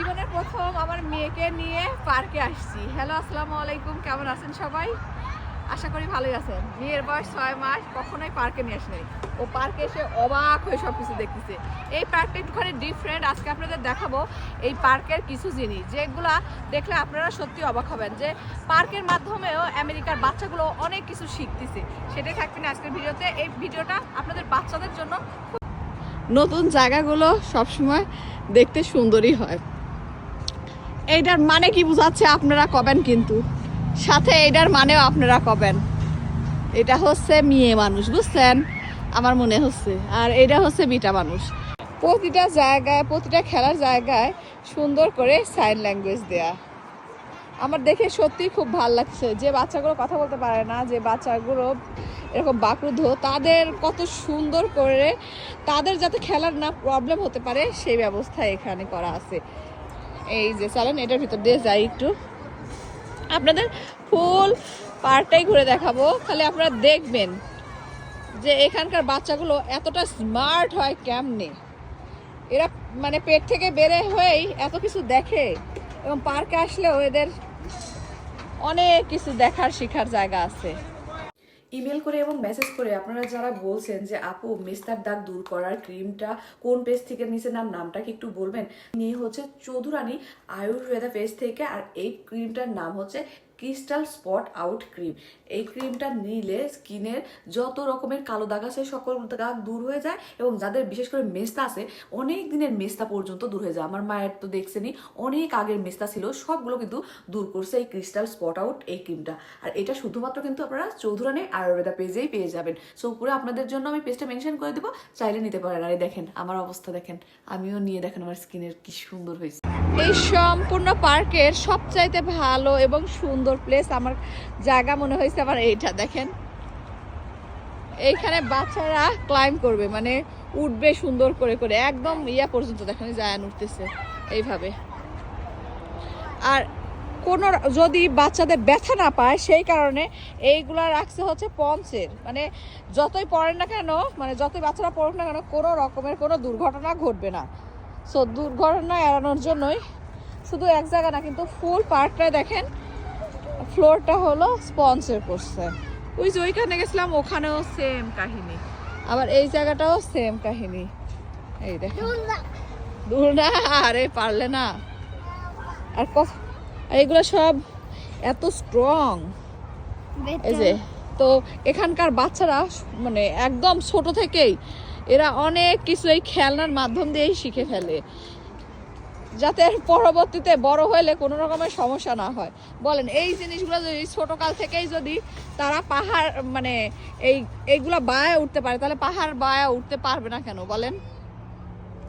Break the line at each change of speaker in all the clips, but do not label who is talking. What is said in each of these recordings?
জীবনের প্রথম আমার মেয়েকে নিয়ে পার্কে আসছি। হ্যালো আসসালামু আলাইকুম, কেমন আছেন সবাই? আশা করি ভালোই আছেন। মেয়ের বয়স ছয় মাস, কখনোই পার্কে নিয়ে আসেনি। ও পার্কে এসে অবাক হয়ে সব কিছু দেখতেছে। এই পার্কটা একটুখানি ডিফারেন্ট আজকে আপনাদের দেখাবো এই পার্কের কিছু জিনিস, যেগুলা দেখলে আপনারা সত্যি অবাক হবেন যে পার্কের মাধ্যমেও আমেরিকার বাচ্চাগুলো অনেক কিছু শিখতেছে। সেটাই থাকবেন আজকের ভিডিওতে। এই ভিডিওটা আপনাদের বাচ্চাদের জন্য নতুন জায়গাগুলো সবসময় দেখতে সুন্দরই হয়। এইটার মানে কি বোঝাচ্ছে আপনারা কবেন কিন্তু? সাথে এইটার মানেও আপনারা কবেন। এটা হচ্ছে মেয়ে মানুষ, বুঝছেন? আমার মনে হচ্ছে। আর এটা হচ্ছে বিটা মানুষ। প্রতিটা জায়গায়, প্রতিটা খেলার জায়গায় সুন্দর করে সাইন ল্যাঙ্গুয়েজ দেয়া। আমার দেখে সত্যি খুব ভালো লাগছে যে বাচ্চাগুলো কথা বলতে পারে না, যে বাচ্চাগুলো এরকম বাকরুদ্ধ, তাদের কত সুন্দর করে তাদের যাতে খেলার না প্রবলেম হতে পারে, সেই ব্যবস্থা এখানে করা আছে। এই যে চলেন এটার ভিতর দিয়ে যাই একটু। আপনাদের ফুল পার্কটাই ঘুরে দেখাবো। খালি আপনারা দেখবেন যে এখানকার বাচ্চাগুলো এতটা স্মার্ট হয় কেমনে। এরা মানে পেট থেকে বেরে হয়েই এত কিছু দেখে এবং পার্কে আসলেও এদের অনেক কিছু দেখার শেখার জায়গা আছে।
ইমেল করে এবং মেসেজ করে আপনারা যারা বলছেন যে, আপু মেস্তার দাগ দূর করার ক্রিমটা কোন পেজ থেকে নিচে নাম নামটা কি একটু বলবেন? নিয়ে হচ্ছে চৌধুরানী আয়ুর্বেদা পেজ থেকে আর এই ক্রিমটার নাম হচ্ছে ক্রিস্টাল স্পট আউট ক্রিম। এই ক্রিমটা নিলে স্কিনের যত রকমের কালো দাগ আছে, সকল দাগ দূর হয়ে যায় এবং যাদের বিশেষ করে মেস্তা আছে, অনেক দিনের মেস্তা পর্যন্ত দূর হয়ে যায়। আমার মায়ের তো দেখছেনই, অনেক আগের মেস্তা ছিল, সবগুলো কিন্তু দূর করছে এই ক্রিস্টাল স্পট আউট এই ক্রিমটা। আর এটা শুধুমাত্র কিন্তু আপনারা চৌধুরানী আয়ুর্বেদা পেজেই পেয়ে যাবেন। সো উপরে আপনাদের জন্য আমি পেজটা মেনশন করে দেবো, চাইলে নিতে পারেন। আর দেখেন, আমার অবস্থা দেখেন, আমিও নিয়ে দেখেন আমার স্কিনের কি সুন্দর হয়েছে।
এই সম্পূর্ণ পার্কের সবচাইতে ভালো এবং সুন্দর প্লেস আমার জায়গা মনে হয়েছে আমার এইটা, দেখেন। এইখানে বাচ্চারা ক্লাইম করবে মানে উঠবে সুন্দর করে করে, একদম ইয়া পর্যন্ত, দেখেন জায়ান উঠতেছে, এইভাবে। আর কোনো যদি বাচ্চাদের ব্যথা না পায়, সেই কারণে এইগুলা রাখছে হচ্ছে পঞ্চের। মানে যতই পড়েন না কেন মানে যতই বাচ্চারা পড়ুক না কেন, কোনো রকমের কোনো দুর্ঘটনা ঘটবে না। সো দুর্ঘটনা এড়ানোর জন্যই শুধু এক জায়গা না কিন্তু ফুল পার্কটায় দেখেন ফ্লোরটা হলো স্পন্সর করছে। ওই যে ওইখানে গেছিলাম ওখানেও সেম কাহিনী। আবার এই জায়গাটাও সেম কাহিনী। এই দেখেন। দূর না আরে পারলে না। আর কত আর এগুলো সব এত স্ট্রং এই যে তো এখানকার বাচ্চারা মানে একদম ছোট থেকেই এরা অনেক কিছু এই খেলনার মাধ্যম দিয়েই শিখে ফেলে। যাতে পরবর্তীতে বড় হলে কোনো রকমের সমস্যা না হয়। বলেন, এই জিনিসগুলো যদি ছোটকাল থেকেই যদি তারা পাহাড় মানে এই, এইগুলো বায়া উঠতে পারে, তাহলে পাহাড় বায়া উঠতে পারবে না কেন? বলেন,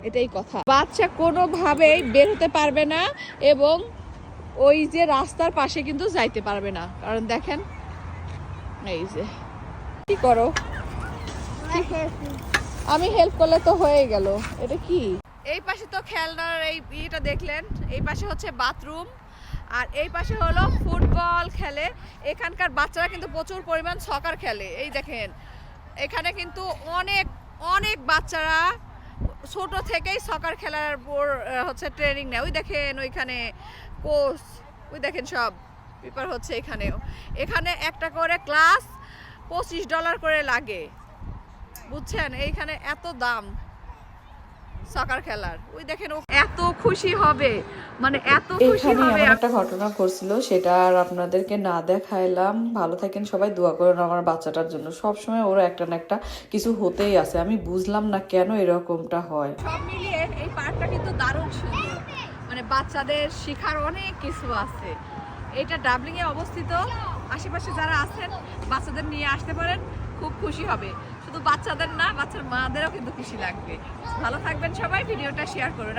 এটাই কথা। বাচ্চা কোনোভাবেই বের হতে পারবে না এবং ওই যে রাস্তার পাশে কিন্তু যাইতে পারবে না। কারণ দেখেন, এই যে, কি করো? আমি হেল্প করলে তো হয়ে গেল। এটা কি? এই পাশে তো খেলনার এই ইয়েটা দেখলেন এই পাশে হচ্ছে বাথরুম আর এই পাশে হলো ফুটবল খেলে। এখানকার বাচ্চারা কিন্তু প্রচুর পরিমাণ সকার খেলে। এই দেখেন এখানে কিন্তু অনেক অনেক বাচ্চারা ছোট থেকেই সকার খেলার আহ, হচ্ছে ট্রেনিং নেয়। ওই দেখেন ওইখানে কোচ ওই দেখেন সব। পেপার হচ্ছে এখানেও। এখানে একটা করে ক্লাস পঁচিশ ডলার করে লাগে। বুঝছেন? এইখানে এত দাম সকার খেলার। ওই দেখেন ও এত খুশি হবে। মানে এত খুশি হবে
একটা ঘটনা ঘটছিল সেটা আর আপনাদেরকে না দেখাইলাম। ভালো থাকেন সবাই দোয়া করেন আমার বাচ্চাটার জন্য। সব সময় ওরা একটা না একটা কিছু হতেই আছে। আমি বুঝলাম না কেন এরকমটা হয়।
সব মিলিয়ে এই পার্কটা কিন্তু দারুণ সুন্দর। মানে বাচ্চাদের শেখার অনেক কিছু আছে। এটা ডাবলিং এ অবস্থিত। আশেপাশে যারা আছেন বাচ্চাদের নিয়ে আসতে পারেন। খুব খুশি হবে। শুধু বাচ্চাদের না বাচ্চার মাদেরও কিন্তু খুশি লাগবে। ভালো থাকবেন সবাই ভিডিওটা শেয়ার করুন।